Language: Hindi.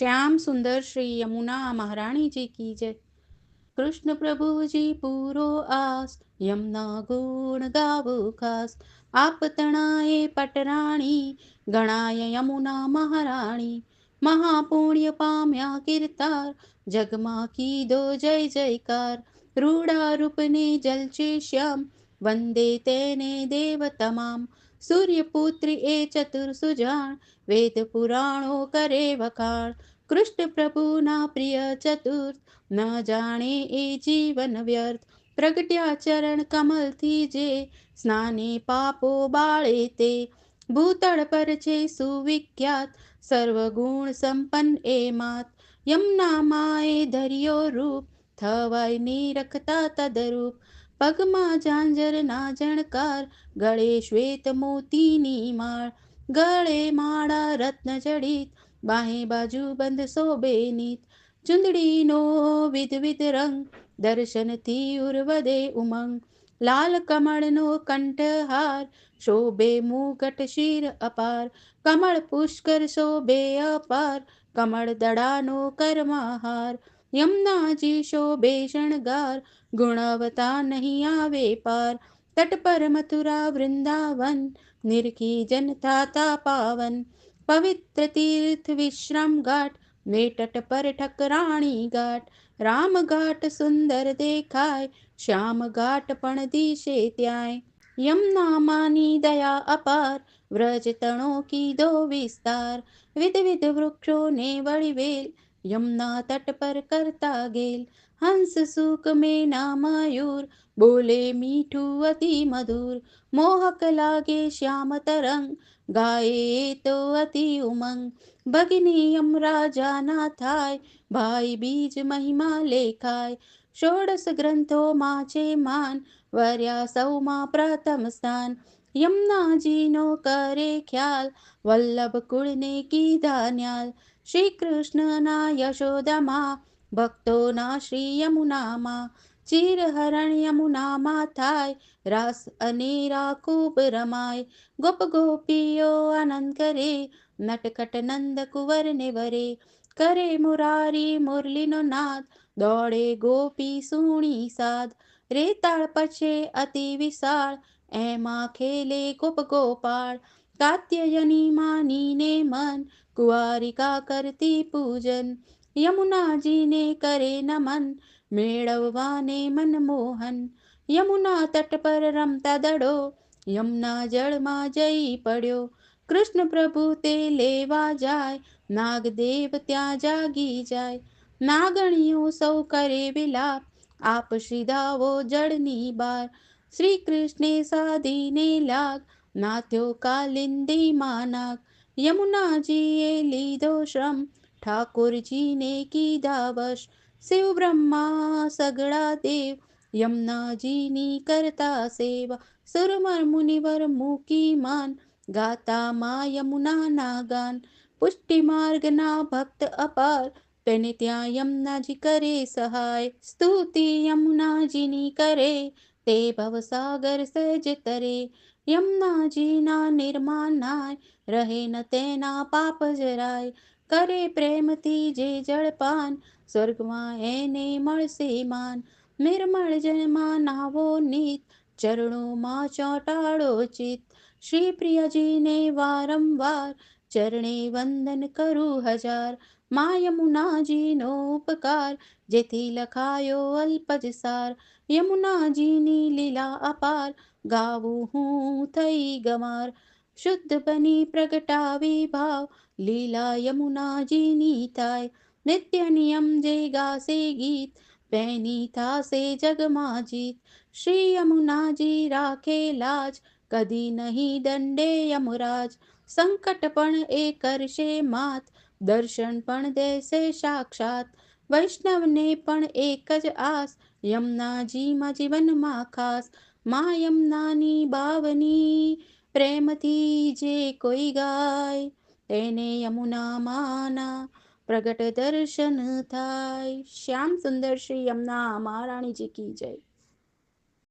श्याम सुंदर श्री यमुना महाराणी जी की जय। कृष्ण प्रभु जी पूरो आस, यमुना गुण गावो खास। आप तणाए पटराणी, गणाय यमुना महाराणी। कीर्तार जगमा की दो जय जयकार। रूढ़ा रूप ने जलचे श्याम, वंदे तेने देव तमाम सूर्यपुत्र ए चतुर सुजान वेद पुराणो करे वखाण કૃષ્ણ પ્રભુના પ્રિય ચતુર્થ ન જાણે એ જીવન વ્યર્થ પ્રગટ્યા ચરણ કમલથી જે સ્નાને પાપો બાળે તે ભૂતળ પર છે સુવિખ્યાત સર્વગુણ સંપન્ન એ માત યમના માએ ધર્યો રૂપ થવાય નિરખતા તદરૂપ પગમાં ઝાંઝર ના જણકાર ગળે શ્વેત મોતીની માળ, ગળે માળા રત્ન જડિત, બાહે બાજુ બંધ શોભે નીત. ચુંદડીનો વિધવિધ રંગ દર્શનથી ઉર્વદે ઉમંગ. લાલ કમળનો કંઠહાર શોભે મુગટ શિર અપાર. કમળ પુષ્કર શોભે અપાર, કમળ દડાનો કર્મહાર. यमुनाजी शोभे गार, गुणवता नहीं आवे पार। तट पर मथुरा वृंदावन, निरखी जनता ता पावन। पवित्र तीर्थ विश्राम घाट वे तट पर ठकराणी घाट। राम घाट सुंदर देखाय श्याम घाट पण दिशे त्याय यमुना मानी दया अपार, व्रज तणों की दो विस्तार। विध विध वृक्षों ने बड़ी वेल यमुना तट पर करता गेल। हंस सुख में ना मायूर बोले मीठू अति मधुर। मोहक लागे श्याम तरंग, गाए तो अति उमंग। भगिनी यमरा जाना थाय भाई बीज महिमा लेखाय। षोडश ग्रंथो माचे मान, वर्या सौ मा प्रथम स्थान। यमुना जी नो करे ख्याल, वल्लभ कुल ने की दान्याल। શ્રી કૃષ્ણના યશોદામાં, ભક્તોના શ્રી યમુનામાં ચિરહરણ યમુનામાં થાય, રાસ અનેરા ખૂબ રમાય, ગોપ ગોપીઓ આનંદ કરે નટકટ નંદ કુંવર ને વરે, કરે મુરારી મુરલીનો નાદ, દોડે ગોપી સુણી સાદ, રેતાળ પછે અતિ વિશાળ, એમાં ખેલે ગોપ ગોપાળ, કાત્યયની માનીને મન કુંવારિકા કરતી પૂજન યમુનાજીને કરે નમન મેળવવાને મનમોહન યમુના તટ પર રમતા દડો યમુના જળમાં જઈ પડ્યો કૃષ્ણ પ્રભુ તે લેવા જાય નાગદેવ ત્યાં જાગી જાય નાગણીઓ સૌ કરે વિલાપ આપ શ્રીદાવો જળની બાર શ્રી કૃષ્ણે સાધીને લાગ નાથ્યો કાલિંદી માનાગ યમુનાજીએ લીધો શ્રમ ઠાકોરજીને કીધા વશ શિવ બ્રહ્મા સગળા દેવ યમુનાજીની કરતા સેવા સુરમર મુનિવર મૂકી માન ગાતા મા યમુનાના ગાન પુષ્ટિ માર્ગના ભક્ત અપાર તેને ત્યાં યમુનાજી કરે સહાય સ્તુતિ યમુનાજીની કરે તે ભવસાગર સહેજ તરે યમુનાજીના નિર્માનાય રહે ન તેના પાપ જરાય કરે પ્રેમથી જે જળપાન સ્વર્ગમાં એને મળશે માન નિર્મળ જળમાં નાવો નીત ચરણોમાં ચોંટાડો ચિત શ્રી પ્રિયજીને વારંવાર ચરણે વંદન કરું હજાર મા યમુનાજીનો ઉપકાર જેથી લખાયો અલ્પજ સાર યમુનાજીની लीला अपार। गावू हूँ थई गमार शुद्ध बनी प्रगटावे भाव। लीला यमुना जी नीताय। नित्य नियम जे गा से गीत। पैनी था से जग माजीत। श्री यमुना जी राखे लाज। कदी नहीं दंडे यमुराज। संकट पण ए करशे मात। दर्शन पण दे से साक्षात। વૈષ્ણવને પણ એક જ આસ યમુનાજીમાં જીવનમાં ખાસ. મા યમુનાની બાવની પ્રેમથી જે કોઈ ગાય, તેને યમુના માના પ્રગટ દર્શન થાય. શ્યામ સુંદર શ્રી યમુના મહારાણીજી કી જય.